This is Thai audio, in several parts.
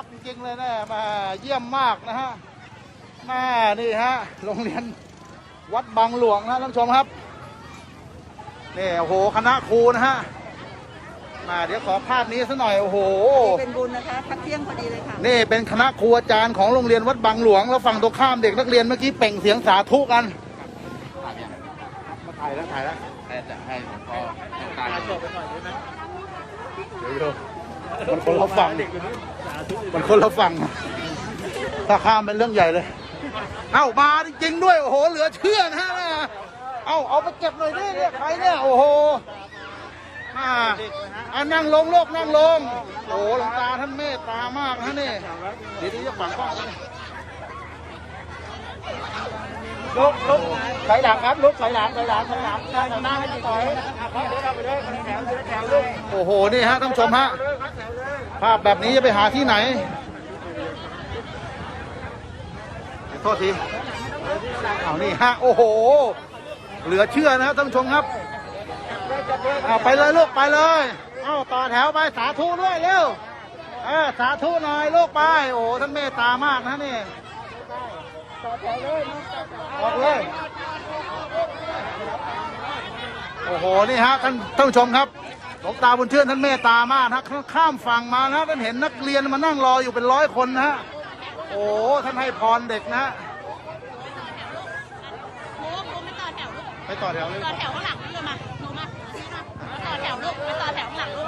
รักจริงๆเลยนะมาเยี่ยมมากนะฮะแม่นี่ฮะโรงเรียนวัดบางหลวงนะท่านผู้ชมครับนี่โอ้โหคณะครูนะฮะมาเดี๋ยวขอภาพนี้สักหน่อยโอ้โหเป็นบุญนะคะพักเที่ยงพอดีเลยค่ะนี่เป็นคณะครูอาจารย์ของโรงเรียนวัดบางหลวงแล้วฝั่งตรงข้ามเด็กนักเรียนเมื่อกี้เปล่งเสียงสาธุกันมาถ่ายแล้วถ่ายแล้วให้จะให้หลวงพ่อต้องการเดี๋ยวๆ มันคนละฝั่งมันคนละฝั่งถ้าข้ามเป็นเรื่องใหญ่เลย เอ้ามาจริงๆด้วย โอ้โห เหลือเชื่อนะฮะเอ้าเอาไปเก็บหน่อยดิเนี่ยใครเนี่ย โอ้โหอ่าเอานั่งลงโลกนั่งลง โอ้โหหลวงตาท่านเมตตามากนะนี่เดี๋ยวนี้จะฝังกล้องไว้นะ ลุกลุกถอยหลังครับลุกถอยหลังถอยหลังถอยหลังหน้าหน้าให้ถอยเดินเอาไปเลยแถวเดินแถวลุกโอ้โหนี่ฮะท่านผู้ชมฮะภาพแบบนี้จะไปหาที่ไหนโทษทีเอานี่ฮะโอ้โห เหลือเชื่อนะครับท่านผู้ชมครับเอาไปเลยลูกไปเลยเอาต่อแถวไปสาธุด้วยเร็วเออสาธุหน่อยลูกไปโอ้โหท่านเมตตามากนะนี่ ออกเลย โอ้โห นี่ฮะท่านท่านผู้ชมครับหลวงตาบุญเชื่อท่านเมตตามากนะข้ามฝั่งมานะท่านเห็นนักเรียนมานั่งรออยู่เป็นร้อยคนนะฮะ โอ้โหท่านให้พรเด็กนะฮะหนูหนูไม่ต่อแถวลูกไปต่อแถวเลยต่อแถวข้างหลังนี่เลยมาหนูมามาต่อแถวลูกไปต่อแถวข้างหลังลู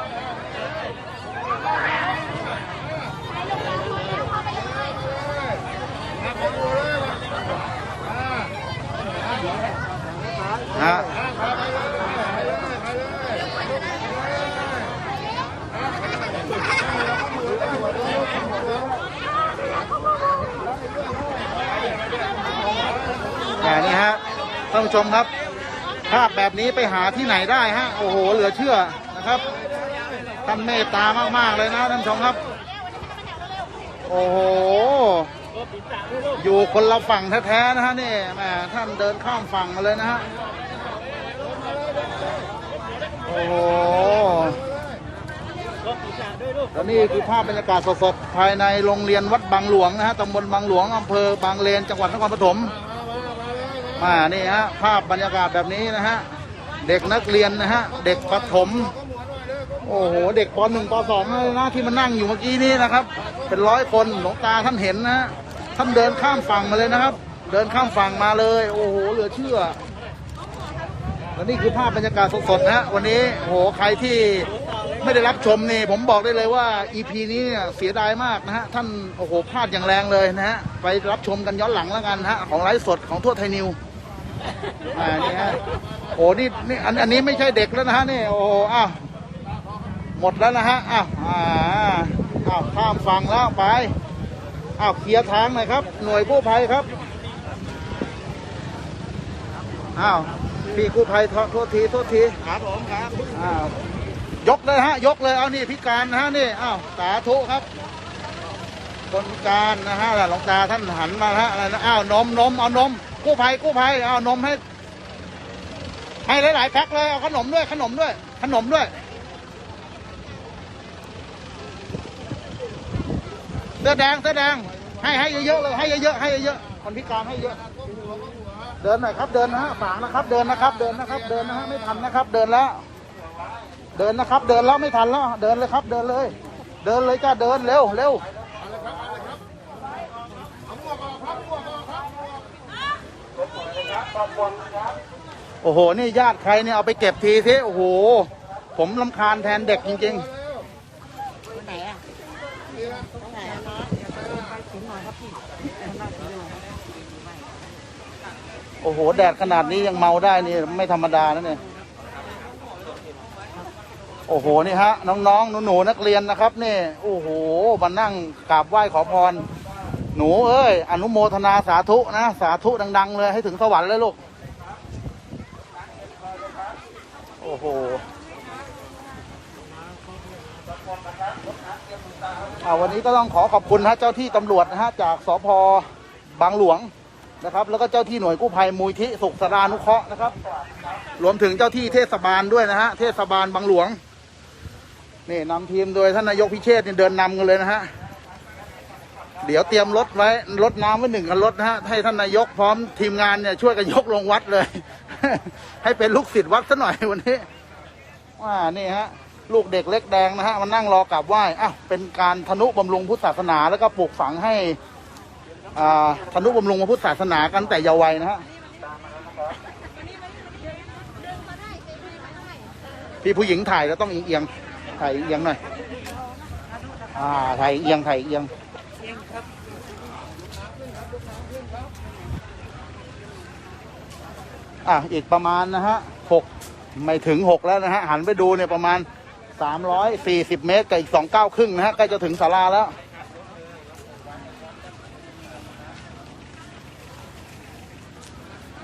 ก ฮะแต่นี่ฮะท่านผู้ชมครับ ภาพแบบนี้ไปหาที่ไหนได้ฮะ โอ้โห เหลือเชื่อนะครับ ท่านเมตตามาก ๆ เลยนะท่านผู้ชมครับ โอ้โห อยู่คนละฝั่งแท้ๆนะฮะนี่แหมท่านเดินข้ามฝั่งมาเลยนะฮะโอ้โหแล้วนี่คือภาพบรรยากาศสดๆภายในโรงเรียนวัดบางหลวงนะฮะตำบลบางหลวงอำเภอบางเลนจังหวัดนครปฐมมานี่ฮะภาพบรรยากาศแบบนี้นะฮะเด็กนักเรียนนะฮะเด็กประถม โอ้โห เด็กปหนึ่งปสองเลยนะที่มานั่งอยู่เมื่อกี้นี้นะครับ เป็นร้อยคนหลวงตาท่านเห็นนะท่านเดินข้ามฝั่งมาเลยนะครับ เดินข้ามฝั่งมาเลย โอ้โหเหลือเชื่อและนี่คือภาพบรรยากาศสดๆนะวันนี้โอ้โหใครที่ไม่ได้รับชมนี่ผมบอกได้เลยว่า EP นี้เนี่ยเสียดายมากนะฮะท่านโอ้โหพลาดอย่างแรงเลยนะฮะไปรับชมกันย้อนหลังแล้วกันฮะของไลฟ์สดของทั่วไทยนิวอ่านี่ฮะโอ้นี่นี่อันอันนี้ไม่ใช่เด็กแล้วนะฮะนี่โอ้โหอ้าว หมดแล้วนะฮะอ้าวอ่าอ้าวข้ามฝั่งแล้วไปอ้าวเคลียร์ทางหน่อยครับ หน่วยกู้ภัยครับอ้าวพี่กู้ภัยโทษโทษทีโทษทีครับผมครับอ้าวยกเลยฮะยกเลยเอานี่พิการนะฮะนี่อ้าวสาธุครับคนพิการนะฮะแล้วหลวงตาท่านหันมาฮะอะไรนะอ้าวนมนมเอานมกู้ภัยกู้ภัยเอานมให้ให้หลายๆแพ็คเลยเอาขนมด้วยขนมด้วยขนมด้วย เสื้อแดงเสื้อแดง ให้ให้เยอะๆเลยให้เยอะๆให้เยอะๆคนพิการให้เยอะ เดินหน่อยครับเดินนะฮะฝางนะครับ เดินนะครับ เดินนะครับ เดินนะฮะไม่ทันนะครับ เดินแล้ว เดินนะครับ เดินแล้วไม่ทันแล้วเดินเลยครับเดินเลย เดินเลยจ้าเดินเร็วเร็วโอ้โห นี่ญาติใครเนี่ยเอาไปเก็บทีสิโอ้โห ผมลำคาญแทนเด็กจริงไหนอะไหนอะไปถึงหน่อยครับพี่ ๆ โอ้โห แดดขนาดนี้ยังเมาได้นี่ไม่ธรรมดานะเนี่ย โอ้โห นี่ฮะ น้องๆ หนูๆ นักเรียนนะครับนี่ โอ้โห มานั่งกราบไหว้ขอพร หนูเอ้ย อนุโมทนาสาธุนะ สาธุดัง ๆ เลยให้ถึงสวรรค์เลยลูก โอ้โหอาวันนี้ก็ต้องขอขอบคุณนะเจ้าที่ตำรวจนะฮะจากสพบางหลวง นะครับ แล้วก็เจ้าที่หน่วยกู้ภัยมูลที่สุขสรานุเคราะห์นะครับ รวมถึงเจ้าที่เทศบาลด้วยนะฮะ เทศบาลบางหลวง นี่นำทีมโดยท่านนายกพิเชษฐ์นี่เดินนำกันเลยนะฮะ เดี๋ยวเตรียมรถไว้รถน้ำไว้หนึ่งคันรถนะฮะ ให้ท่านนายกพร้อมทีมงานเนี่ยช่วยกันยกลงวัดเลย ให้เป็นลูกศิษย์วัดซะหน่อยวันนี้ว่านี่ฮะลูกเด็กเล็กแดงนะฮะมานั่งรอกราบไหว้อะเป็นการทนุบำรุงพุทธศาสนาแล้วก็ปลูกฝังให้ อ่าทนุบำรุงพระพุทธศาสนากันแต่เยาว์วัยนะฮะพี่ผู้หญิงถ่ายแล้วต้องเอียงถ่ายเอียงหน่อย อ่าถ่ายเอียงถ่ายเอียงอะอีกประมาณนะฮะหกไม่ถึงหกแล้วนะฮะหันไปดูเนี่ยประมาณสามร้อยสี่สิบเมตรกับอีกสองเก้าครึ่งนะฮะใกล้จะถึงศาลาแล้ว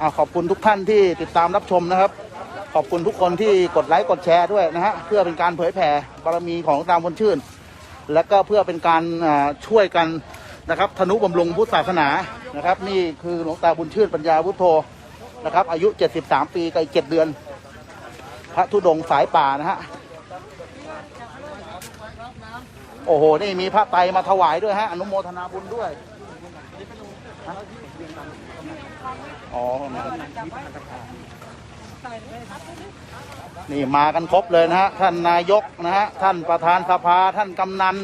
อขอบคุณทุกท่านที่ติดตามรับชมนะครับ ขอบคุณทุกคนที่กดไลค์กดแชร์ด้วยนะฮะเพื่อเป็นการเผยแผ่บารมีของหลวงตามคนชื่น และก็เพื่อเป็นการช่วยกันนะครับธนุบำรุงพุทธศาสนานะครับ นี่คือหลวงตาบุญชื่นปัญญาพุทโธนะครับ อายุ 73 ปีกับอีก7เดือน พระธุดงค์สายป่านะฮะโอ้โห นี่มีพระไตรมาถวายด้วยฮะ อนุโมทนาบุญด้วยฮะ อ๋อนี่มากันครบเลยนะฮะท่านนายกนะฮะท่านประธานสภาท่านกำนัน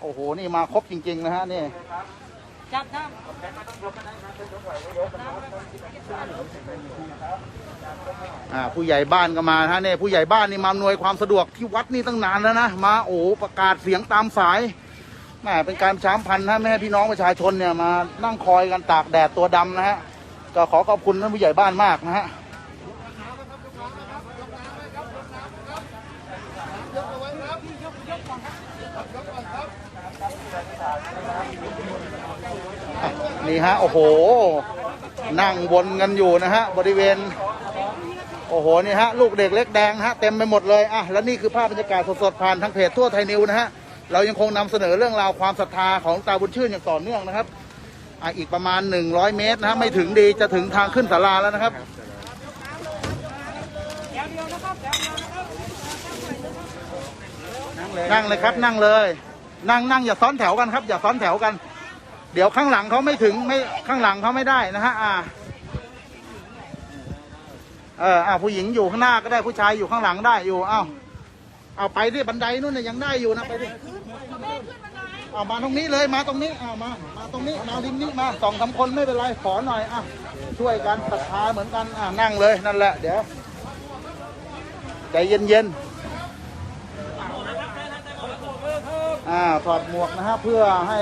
โอ้โห นี่มาครบจริง ๆ นะฮะนี่จับน้อ่าผู้ใหญ่บ้านก็มาฮะเนี่ยผู้ใหญ่บ้านนี่มาอำนวยความสะดวกที่วัดนี่ตั้งนานแล้วนะมาโอ้ประกาศเสียงตามสายแหมเป็นการประชาสัมพันธ์นะแม่พี่น้องประชาชนเนี่ยมานั่งคอยกันตากแดดตัวดำนะฮะ ก็ขอขอบคุณท่านผู้ใหญ่บ้านมากนะฮะนี่ฮะ โอ้โห นั่งวนกันอยู่นะฮะ บริเวณ โอ้โห นี่ฮะ ลูกเด็กเล็กแดงฮะ เต็มไปหมดเลย อะ แล้วนี่คือภาพบรรยากาศสดๆ ผ่านทางเพจทั่วไทยนิวนะฮะ เรายังคงนำเสนอเรื่องราวความศรัทธาของตาบุญชื่นอย่างต่อเนื่องนะครับ อะอีกประมาณ 100 เมตรนะฮะไม่ถึงดีจะถึงทางขึ้นศาลาแล้วนะครับ นั่งเลยครับนั่งเลย นั่งนั่งอย่าซ้อนแถวกันครับ อย่าซ้อนแถวกัน เดี๋ยวข้างหลังเขาไม่ถึงไม่ข้างหลังเขาไม่ได้นะฮะอ่าเอออ่าผู้หญิงอยู่ข้างหน้าก็ได้ผู้ชายอยู่ข้างหลังได้อยู่เอ้าเอาไปที่บันไดนู่นน่ะยังได้อยู่นะไปดิ เอามาตรงนี้เลยมาตรงนี้เอามามาตรงนี้มาริมนี้มาสองสามคนไม่เป็นไรขอหน่อยอะช่วยกันศรัทธาเหมือนกันอ่านั่งเลยนั่นแหละเดี๋ยวใจเย็นเย็นๆอ่าถอดหมวกนะฮะเพื่อให้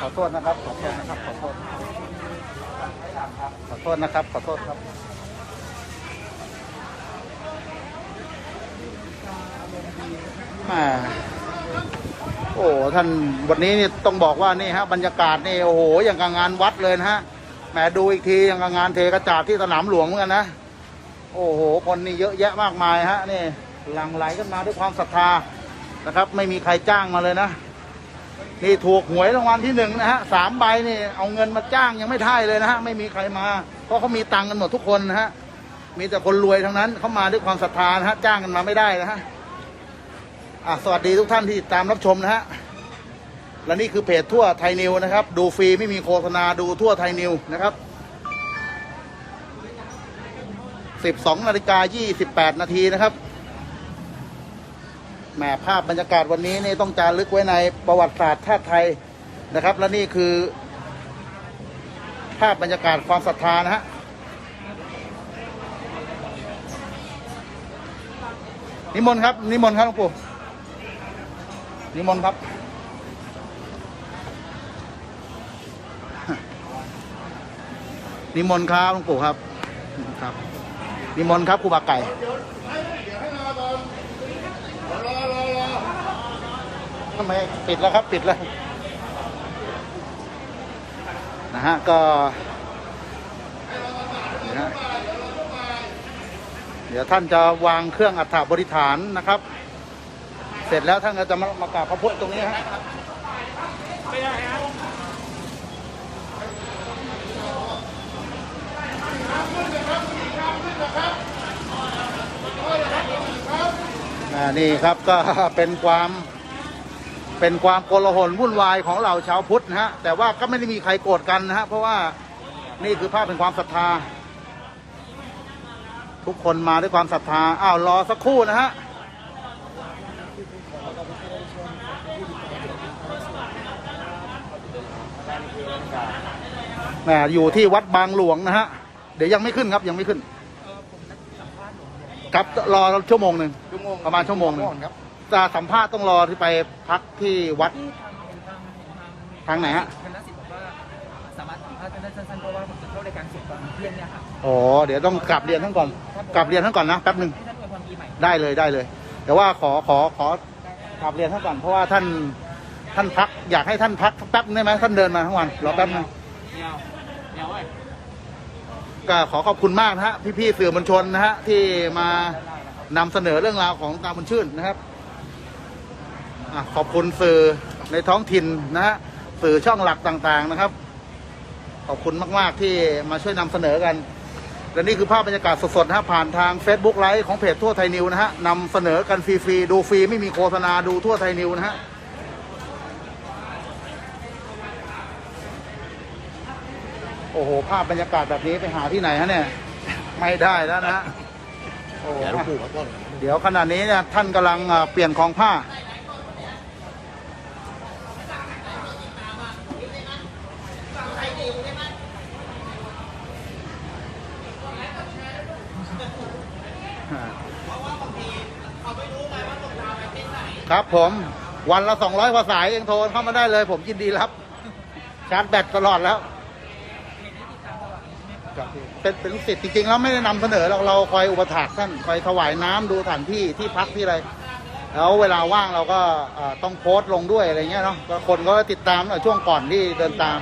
ขอโทษนะครับขอโทษนะครับขอโทษขอโทษนะครับขอโทษครับ แห มาโอ้ท่านวันนี้นี่ต้องบอกว่านี่ฮะบรรยากาศนี่โอ้โหอย่างกับงานวัดเลยนะฮะแหมดูอีกทีอย่างกับงานเทกระจาดที่สนามหลวงเหมือนกันนะโอ้โหคนนี่เยอะแยะมากมายฮะนี่หลั่งไหลกันมาด้วยความศรัทธานะครับ ไม่มีใครจ้างมาเลยนะนี่ถูกหวยรางวัลที่หนึ่งนะฮะสามใบนี่เอาเงินมาจ้างยังไม่ได้เลยนะฮะไม่มีใครมา เพราะเขามีตังค์กันหมดทุกคนนะฮะมีแต่คนรวยทั้งนั้นเขามาด้วยความศรัทธานะฮะจ้างกันมาไม่ได้นะฮะ อะสวัสดีทุกท่านที่ติดตามรับชมนะฮะ และนี่คือเพจทั่วไทยนิวนะครับ ดูฟรีไม่มีโฆษณาดูทั่วไทยนิวนะครับ 12นาฬิกา28 นาทีนะครับแหมภาพบรรยากาศวันนี้นี่ต้องจารึกไว้ในประวัติศาสตร์ชาติไทยนะครับ และนี่คือ ภาพบรรยากาศความศรัทธานะฮะนิมนต์ครับ นิมนต์ครับหลวงปู่ นิมนต์ครับ นิมนต์ครับหลวงปู่ครับ ครับ นิมนต์ครับครูบาไก่ทำไมปิดแล้วครับ ปิดแล้วนะฮะก็เดี๋ยวท่านจะวางเครื่องอัฐบริฐานนะครับ เสร็จแล้วท่านก็จะมามากราบพระพุทธตรงนี้ฮะนอ่านี่ครับก็เป็นความเป็นความโกลาหลวุ่นวายของเหล่าชาวพุทธนะฮะแต่ว่าก็ไม่ได้มีใครโกรธกันนะฮะเพราะว่านี่คือภาพเป็นความศรัทธา ทุกคนมาด้วยความศรัทธาอ้าวรอสักครู่นะฮะ แหมอยู่ที่วัดบางหลวงนะฮะ เดี๋ยวยังไม่ขึ้นครับยังไม่ขึ้น ครับรอชั่วโมงหนึ่งชั่วโมงประมาณชั่วโมงหนึ่งครับจะสัมภาษณ์ต้องรอที่ไปพักที่วัดทางไหนฮะคณะสิทธิ์บอกว่าสามารถสัมภาษณ์กันได้สั้นๆเพราะว่าผมจะเข้ารายการเสร็จตอนเที่ยงเนี่ยค่ะอ๋อเดี๋ยวต้องกลับเรียนท่านก่อน กลับเรียนท่านก่อนนะแป๊บหนึ่งให้ท่านอวยพรปีใหม่ได้เลยได้เลยแต่ว่าขอขอขอกลับเรียนท่านก่อนเพราะว่าท่านท่านพักอยากให้ท่านพักสักแป๊บได้ไหมท่านเดินมาทั้งวันรอแป๊บหนึง ก็ขอขอบคุณมากนะฮะพี่ๆสื่อมวลชนนะฮะที่มานำเสนอเรื่องราวของตาบุญชื่นนะครับอะขอบคุณสื่อในท้องถิ่นนะฮะสื่อช่องหลักต่างๆนะครับ ขอบคุณมากๆที่มาช่วยนำเสนอกัน และนี่คือภาพบรรยากาศสดๆนะฮะผ่านทาง Facebook ไลฟ์ของเพจทั่วไทยนิวนะฮะนำเสนอกันฟรีๆดูฟรีไม่มีโฆษณาดูทั่วไทยนิวนะฮะ โอ้โห ภาพบรรยากาศแบบนี้ไปหาที่ไหนฮะเนี่ย ไม่ได้แล้วนะโอ้โหเดี๋ยวขณะนี้เนี่ยท่านกำลังเอ่อเปลี่ยนของผ้า ครับผมวันละสองร้อยกว่าสายเองโทรเข้ามาได้เลย ผมยินดีรับ ชาร์จแบตตลอดแล้ว ครับเป็นเป็นลูกศิษย์จริงๆแล้วไม่ได้นำเสนอเราเราคอยอุปถากท่านคอยถวายน้ำดูสถานที่ที่พักที่อะไร แล้วเวลาว่างเราก็เอ่อต้องโพสต์ลงด้วยอะไรเงี้ยเนาะก็คนก็ติดตามหน่อยช่วงก่อนที่เดินตาม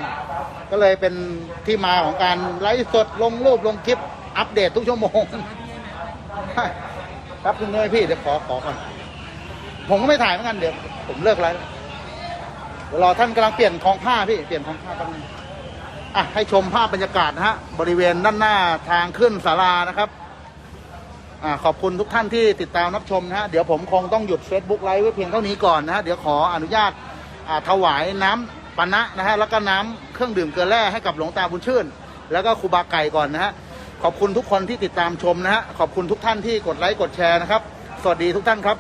ก็เลยเป็นที่มาของการไลฟ์สดลงรูปลงคลิปอัปเดตทุกชั่วโมง ครับคุณเนยพี่เดี๋ยวขอขอก่อนผมก็ไม่ถ่ายเหมือนกันเดี๋ยวผมเลิกไลฟ์แล้วเดี๋ยวรอท่านกำลังเปลี่ยนคลองผ้าพี่เปลี่ยนคลองผ้าแป๊บนึง อะให้ชมภาพบรรยากาศนะฮะบริเวณด้านหน้าทางขึ้นศาลานะครับอ่าขอบคุณทุกท่านที่ติดตามรับชมนะฮะเดี๋ยวผมคงต้องหยุด Facebook ไลฟ์ไว้เพียงเท่านี้ก่อนนะฮะเดี๋ยวขออนุญาตอ่าถวายน้ำปานะนะฮะแล้วก็น้ำเครื่องดื่มเกลือแร่ให้กับหลวงตาบุญชื่น แล้วก็ครูบาไก่ก่อนนะฮะขอบคุณทุกคนที่ติดตามชมนะฮะขอบคุณทุกท่านที่กดไลค์กดแชร์นะครับ สวัสดีทุกท่านครับ